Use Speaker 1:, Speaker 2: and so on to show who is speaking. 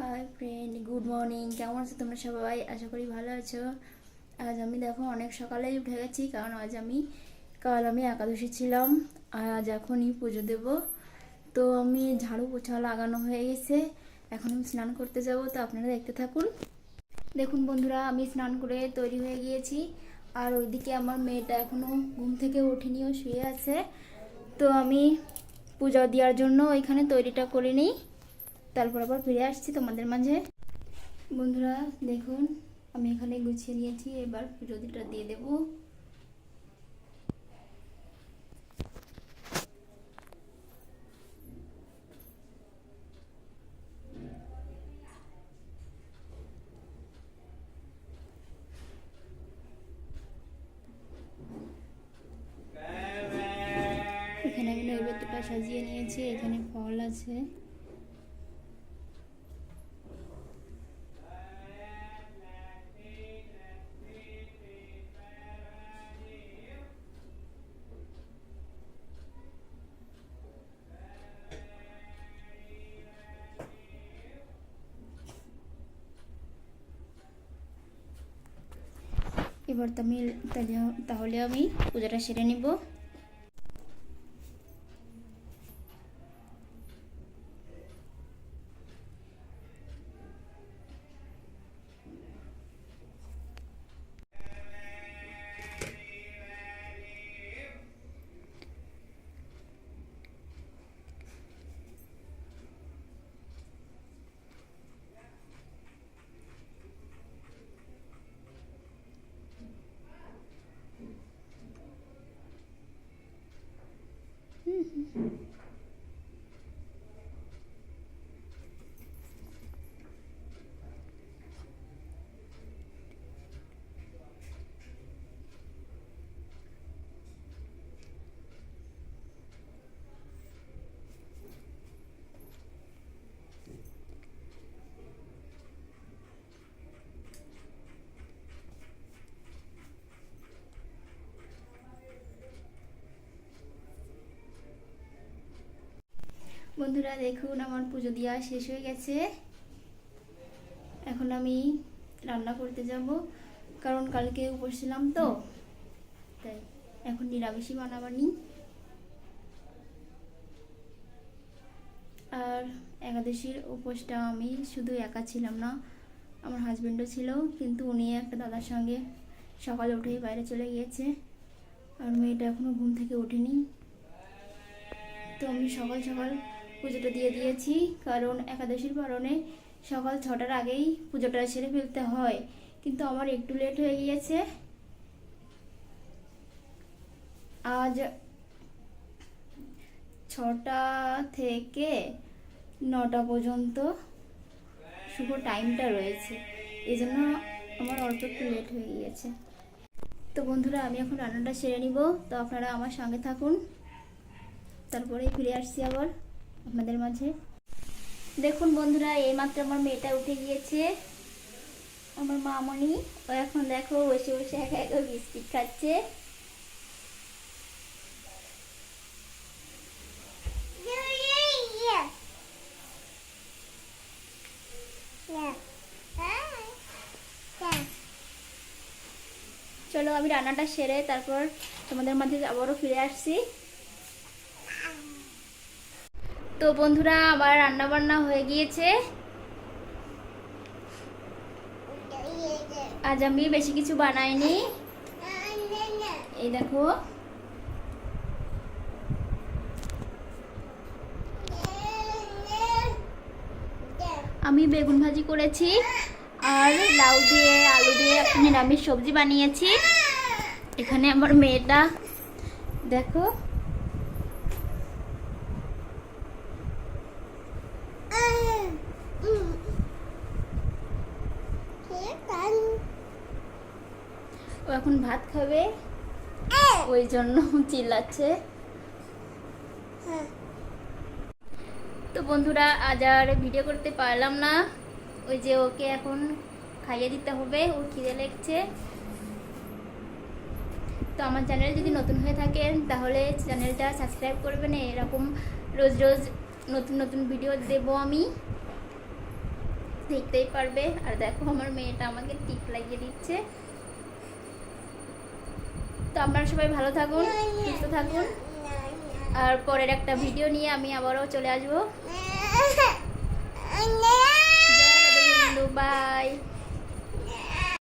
Speaker 1: Hi friend good morning কেমন আছো তোমরা সবাই? আশা করি ভালো আছো। আজ আমি দেখো, অনেক সকালেই উঠে গেছি, কারণ আজ আমি, কাল আমি একাদশী ছিলাম। আজ এখনই পুজো দেব। তো আমি ঝাড়ু পোছা লাগানো হয়ে গেছে। এখন আমি স্নান করতে যাব, তো আপনারা দেখতে থাকুন। দেখুন বন্ধুরা, আমি স্নান করে তৈরি হয়ে গিয়েছি। আর ওইদিকে আমার মেয়েটা এখনও ঘুম থেকে ওঠেনিও, শুয়ে আছে। তো আমি পূজা দেওয়ার জন্য ওইখানে তৈরিটা করে নিই। তারপর আবার ফিরে আসছি তোমাদের মাঝে। বন্ধুরা, দেখুন, আমি এখানে গুছিয়ে নিয়েছি। এবার পুজোদিটা দিয়ে দেব। এখানে আমি নৈবেদ্যটা সাজিয়ে নিয়েছি। এখানে ফল আছে। এবার তো আমি তাহলে- আমি পূজাটা সেরে নিব। বন্ধুরা, দেখুন আমার পুজো দেওয়া শেষ হয়ে গেছে। এখন আমি রান্না করতে যাব, কারণ কালকে উপোস ছিলাম তো। তাই এখন নিরামিষই বানাবানি। আর একাদশীর উপোসটা আমি শুধু একা ছিলাম না, আমার হাজব্যান্ডও ছিল, কিন্তু উনি একটা দাদার সঙ্গে সকালে উঠেই বাইরে চলে গিয়েছে। আর মেয়েটা এখনও ঘুম থেকে ওঠেনি। তো আমি সকাল সকাল পুজোটা দিয়ে দিয়েছি, কারণ একাদশীর কারণে সকাল ছটার আগেই পুজোটা সেরে ফেলতে হয়। কিন্তু আমার একটু লেট হয়ে গিয়েছে। আজ ছটা থেকে নটা পর্যন্ত শুভ টাইমটা রয়েছে। এই জন্য আমার অল্প একটু লেট হয়ে গিয়েছে। তো বন্ধুরা, আমি এখন রান্নাটা সেরে নিব। তো আপনারা আমার সঙ্গে থাকুন। তারপরে ফিরে আসছি আবার। আপনাদের মাঝে। দেখুন বন্ধুরা, এইমাত্র আমার মেয়েটা উঠে গিয়েছে। আমার মামনি, ও এখন দেখো বসে বসে একা একা বিস্কিট খাচ্ছে। চলো আমি রান্নাটা সেরে তারপর তোমাদের মাঝে আবারও ফিরে আসছি। তো বন্ধুরা, আমার রান্না বান্না হয়ে গিয়েছে। আজ আমি বেশি কিছু বানাইনি। এই দেখো। আমি বেগুন ভাজি করেছি আর লাউ দিয়ে, আলু দিয়ে নিরামিষ সবজি বানিয়েছি। এখানে আমার মেয়েটা, দেখো ও এখন ভাত খাবে? ওই জন্য চিল্লাচ্ছে। তো বন্ধুরা, আজ আর ভিডিও করতে পারলাম না। ওই যে ওকে এখন খাইয়ে দিতে হবে ওর খিদে লেগছে। তো আমার চ্যানেল যদি নতুন হয়ে থাকেন, তাহলে চ্যানেলটা সাবস্ক্রাইব করবেন। এরকম রোজ রোজ নতুন নতুন ভিডিও দেব আমি। দেখতেই পারবে। আর দেখো, আমার মেয়েটা আমাকে টিপ লাগিয়ে দিচ্ছে। তো আপনারা সবাই ভালো থাকুন সুস্থ থাকুন। আর পরের একটা ভিডিও নিয়ে আমি আবারও চলে আসব। বাই